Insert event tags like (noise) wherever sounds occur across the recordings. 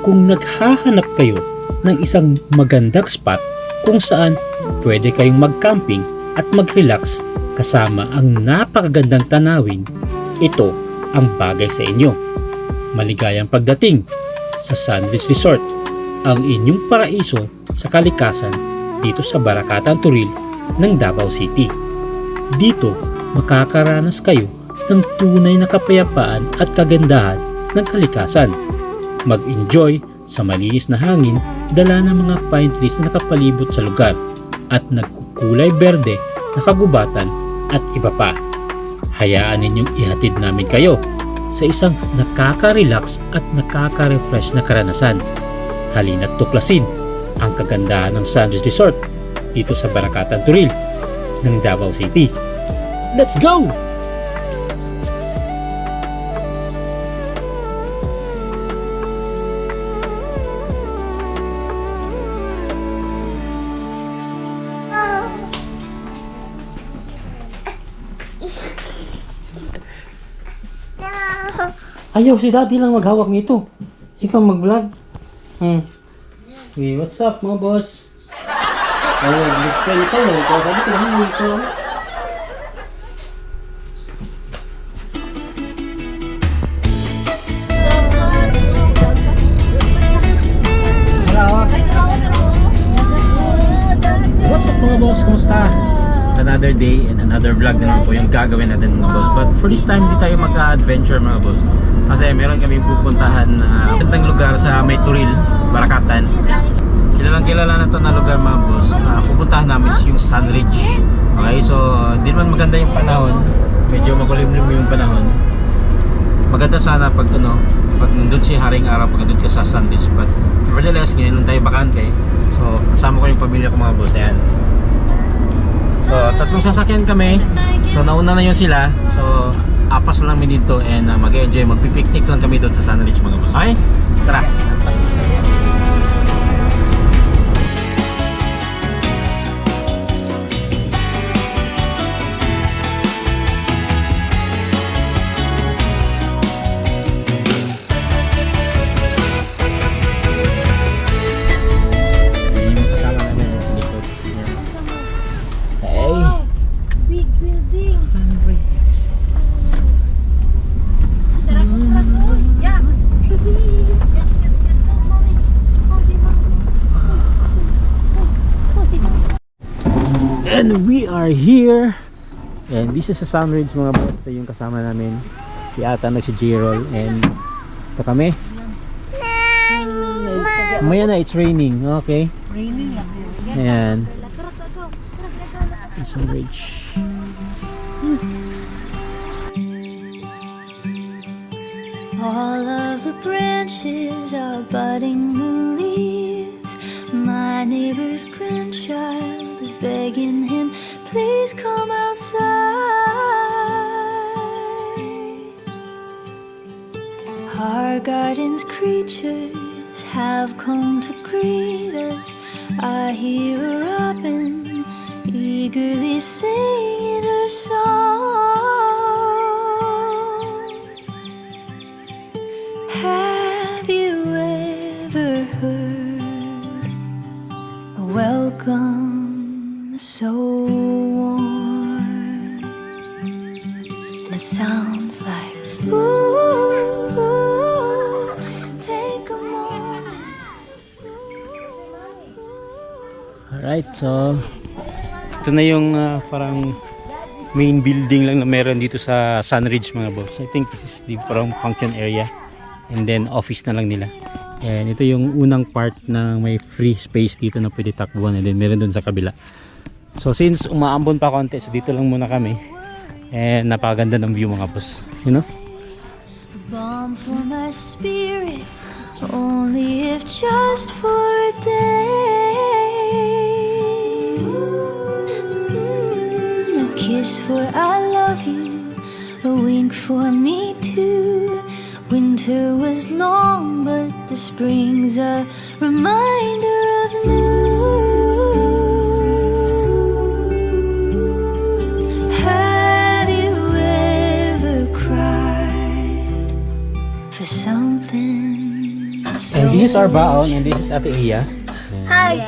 Kung naghahanap kayo ng isang magandang spot kung saan pwede kayong mag-camping at mag-relax kasama ang napakagandang tanawin, ito ang bagay sa inyo. Maligayang pagdating sa Sandwich Resort, ang inyong paraiso sa kalikasan dito sa Barakatan Turil ng Davao City. Dito, makakaranas kayo ng tunay na kapayapaan at kagandahan ng kalikasan. Mag-enjoy sa malinis na hangin dala ng mga pine trees na nakapalibot sa lugar at nagkukulay berde na kagubatan at iba pa. Hayaan ninyong ihatid namin kayo sa isang nakaka-relax at nakaka-refresh na karanasan. Halina't tuklasin ang kagandahan ng Sandwich Resort dito sa Barakatan Turil ng Davao City. Let's go! Ayaw, si daddy lang maghawak nito. Ikaw mag-vlog. Hmm. Hey, what's up mga boss? Best friend ko. Ikaw sabi ko lang, ito. Hello. Po yung gagawin natin mga boss. But for this time, di tayo mag-adventure mga boss. Kasi meron kami pupuntahan na gandang lugar sa May Turil, Barakatan. Kilalang kilala na to na lugar mga boss. Ah, pupuntahan namin yung Sunridge. Okay, so di naman maganda yung panahon. Medyo makulimlim yung panahon. Maganda sana pag ano, pag nandun si Haring Araw, pag nandun ka sa Sunridge. But nevertheless, ngayon lang tayo bakante. So, kasama ko yung pamilya ko mga boss. Ayan. So, tatlong sasakyan kami. So, nauna na yun sila. So, apas lang kami dito and uh, mag-enjoy. Magpipiknik lang kami doon sa Sunridge mga boss. Okay? Tara! Are here. And this is a Sunridge mga boss. Ito yung kasama namin. Si Ata na si J-Roll. And ito kami. Maya na, it's raining. Okay. Raining. Ayan. Sunridge. All of the branches are budding new leaves. My neighbor's grandchild is begging him, please come outside. Our garden's creatures have come to greet us. I hear a robin eagerly singing her song. Alright, so ito na yung ah, parang main building lang na meron dito sa Sunridge mga boss. I think this is the parang function area and then office na lang nila. And ito yung unang part na may free space dito na pwede takbuhan and then meron dun sa kabila. So since umaambon pa konti, so dito lang muna kami. And napakaganda ng view mga boss. You know? balm for my spirit, only if just for a day. Kiss for I love you, a wink for me too. Winter was long, but the spring's a reminder of new. Have you ever cried? for something And this is our baon and this is Ate Iya. Hi.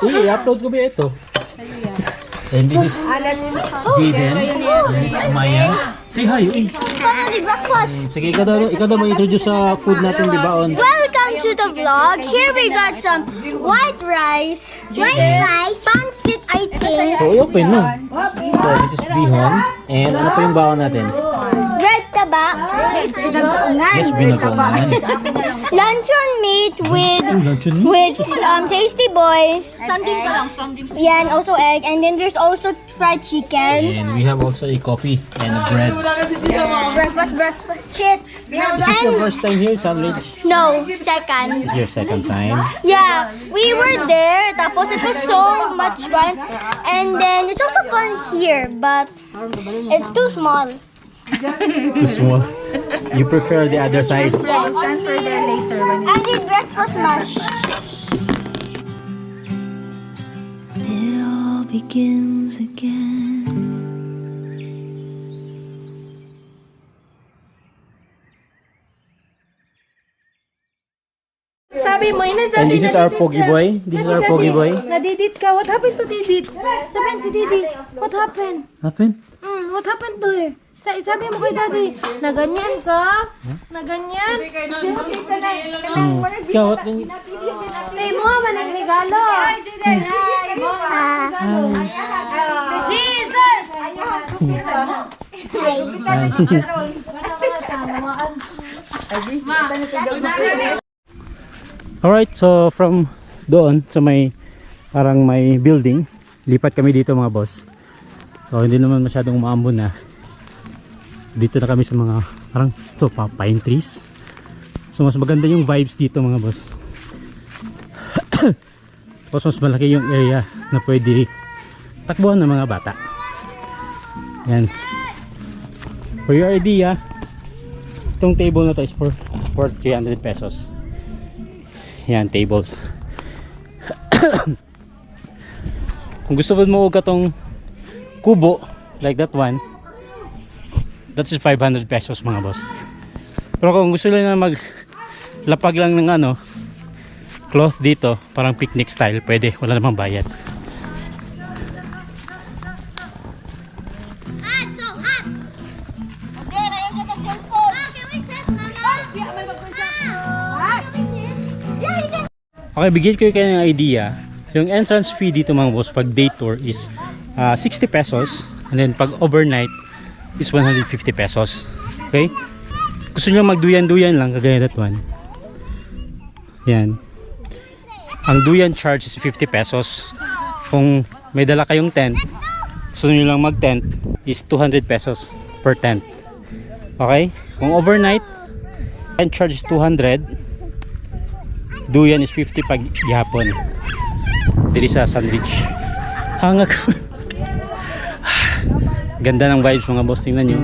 Uy, i-upload ko ba ito? And this is Jaden. And this is Maya. Say hi, uy. Family breakfast. Sige, ikaw daw, ikaw daw mag-introduce sa food natin, di ba? On Welcome to the vlog. Here we got some white rice. White rice. Pancit, I think. So, i-open mo. So, this is bihon. And ano pa yung baon natin? Red taba. Yes, binagongan. Luncheon meat with Luncheon meat? with um tasty boy. Yeah, and also egg. And then there's also fried chicken. And we have also a coffee and a bread. Breakfast, breakfast. Chips. Is this your first time here, Sandwich? No, second. This is your second time. Yeah, we were there. Tapos it was so much fun. And then it's also fun here, but it's too small. This one. You prefer the other side. transfer there later when I need breakfast mash. It all begins again. Sabi mo, inadali And this is our Pogi boy. This is our Pogi boy. Nadidit ka. What happened to Didit? Sabihin si Didi, what happened? Happened? Hmm, what happened to her? Sa sabi mo kay Daddy, na ganyan ka? Na ganyan? Ikaw, what can Say mo, man ang regalo. Alright, so from doon sa may parang may building, lipat kami dito mga boss. So hindi naman masyadong umaambon na. Dito na kami sa mga parang to pa pine trees. So mas maganda yung vibes dito mga boss. (coughs) Tapos mas malaki yung area na pwede takbuhan ng mga bata. Yan. For your idea, itong table na to is for, for 300 pesos. Yan, tables. (coughs) Kung gusto mo mo tong kubo, like that one, that is 500 pesos mga boss. Pero kung gusto lang na mag lapag lang ng ano, cloth dito, parang picnic style, pwede, wala namang bayad. Ah, it's so hot. Okay, bigyan ko kayo ng idea. Yung entrance fee dito mga boss pag day tour is ah, 60 pesos and then pag overnight is 150 pesos. Okay? Gusto nyo magduyan-duyan lang kagaya that one. Yan. Ang duyan charge is 50 pesos. Kung may dala kayong tent, gusto nyo lang mag-tent is 200 pesos per tent. Okay? Kung overnight, tent charge is 200 Duyan is 50 pag gihapon. Diri sa sandwich. Hangak. (laughs) Ganda ng vibes mga boss. Tingnan nyo.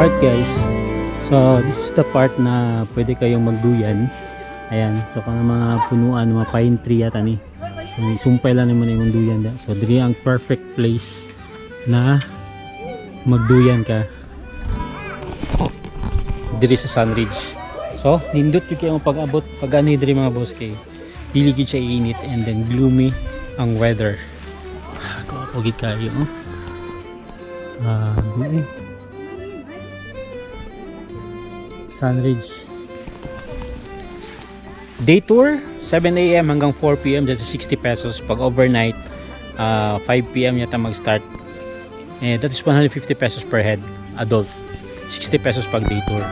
Part guys. So this is the part na pwede kayong magduyan. Ayan, so kung mga punuan, mga pine tree yata ni. So sumpay lang naman yung duyan da. So diri ang perfect place na magduyan ka. Diri sa Sunridge. So, nindot yung kayo pag-abot pag ano diri mga boss kay. Dili siya init and then gloomy ang weather. Ah, Kapagid kayo. Oh. Ah, uh, Sunridge. Day tour, 7 a.m. hanggang 4 p.m. That's 60 pesos. Pag overnight, uh, 5 p.m. yata mag-start. Eh, that is 150 pesos per head, adult. 60 pesos pag day tour.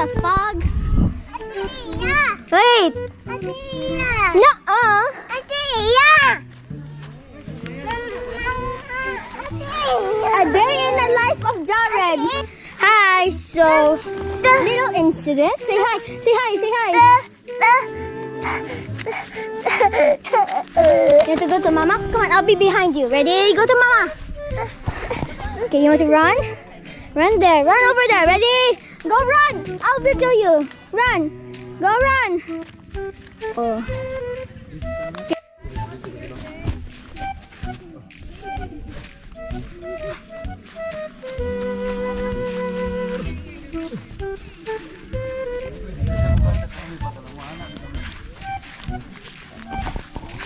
There's a fog. Wait. No. Uh. A day in the life of Jared. Hi. So, little incident. Say hi. Say hi. Say hi. You have to go to mama. Come on, I'll be behind you. Ready? Go to mama. Okay, you want to run? Run there. Run over there. Ready? Go run. I'll to you. Run. Go run. Oh.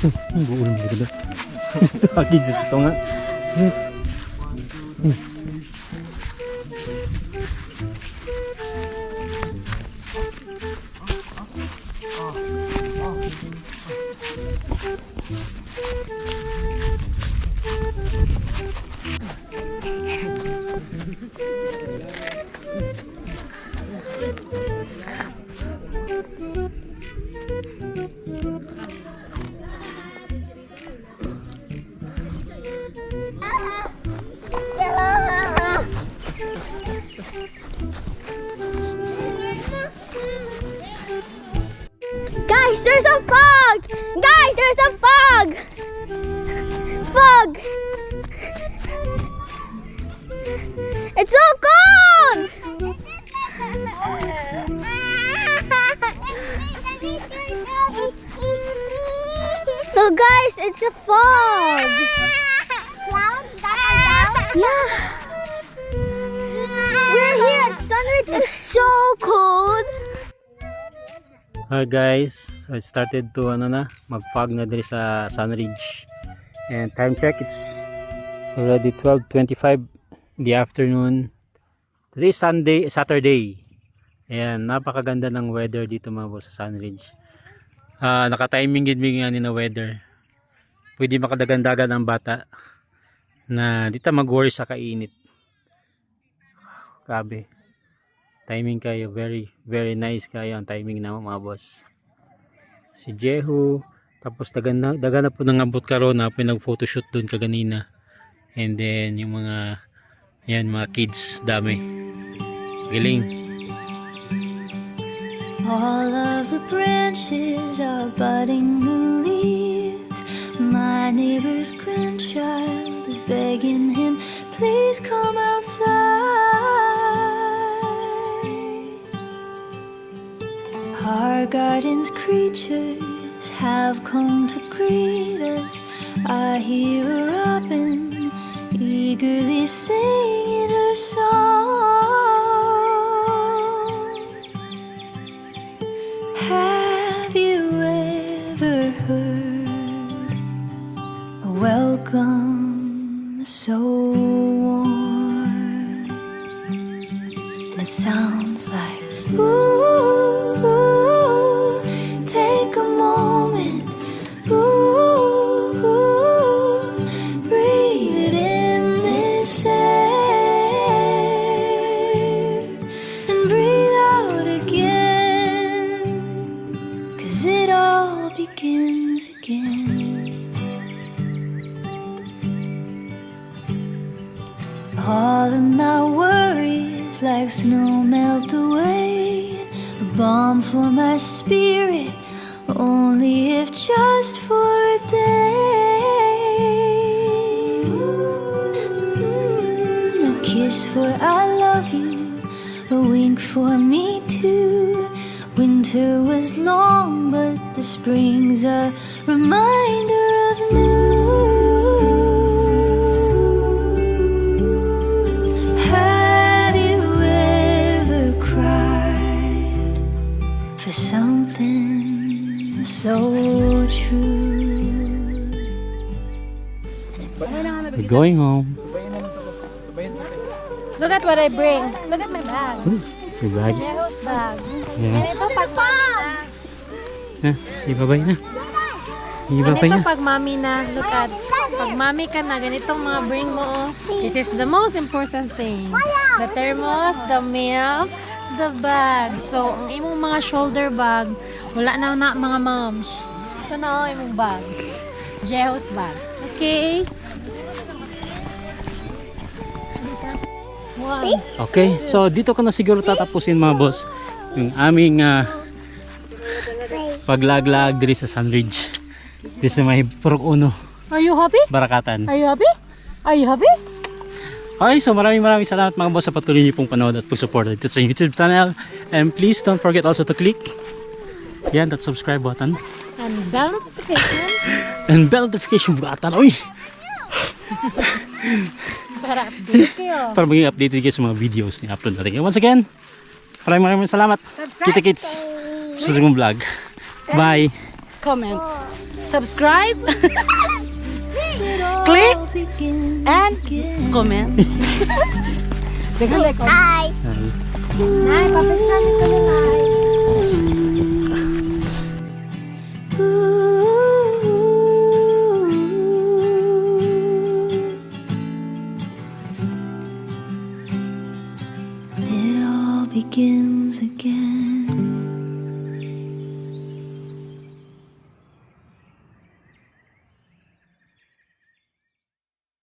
(laughs) Guys, (laughs) So guys, it's a fog! Yeah! We're here at Sunridge. It's so cold! Hi guys, I started to ano na, mag-fog na diri sa Sunridge. And time check, it's already 12.25 in the afternoon. Today is Sunday, Saturday. Ayan, napakaganda ng weather dito mga boss sa Sunridge. Ah, naka-timing gid mi nga ni weather. Pwede makadagan-dagan ang bata na dito mag-worry sa kainit. Grabe. Timing kayo, very very nice kayo ang timing na mga boss. Si Jehu, tapos dagan na, dagan na po ng abot karon na pinag photoshoot doon kaganina. And then yung mga yan mga kids dami. Galing. All of the branches are budding new leaves. My neighbor's grandchild is begging him, please come outside. Our garden's creatures have come to greet us. I hear a robin eagerly singing her song. Sounds like ooh. Only if just for a day. A kiss for I love you, a wink for me too. Winter was long, but the spring's a reminder of new. So true? We're going home. Look at what I bring. Look at my bag. Your bag. Jeho's bag. Yeah. Ito pag mami na. Na, si babay na. Si babay Ganito na. pag mami na. Look at. Pag mami ka na, ganitong mga bring mo. oh. This is the most important thing. The thermos, the milk, the bag. So, ang imong mga shoulder bag, wala na na mga moms. Ito na ang imong bag. Jeho's bag. Okay? One. Okay, so dito ko na siguro tatapusin mga boss yung aming ah, paglaglag diri sa Sunridge. Dito sa may Purok Uno, Are you happy? Barakatan. Are you happy? Are you happy? Okay, so maraming maraming salamat mga boss sa patuloy niyo pong panood at pag-support dito sa YouTube channel. And please don't forget also to click yan, that subscribe button. And bell notification (laughs) And bell notification button. Uy! (laughs) para update kayo. Para maging updated kayo sa mga videos ni upload natin. Once again, maraming maraming salamat. Kita kits sa susunod vlog. Bye! comment, subscribe, (laughs) Click and comment. Hi. Nay, papisan ito na, Nay. It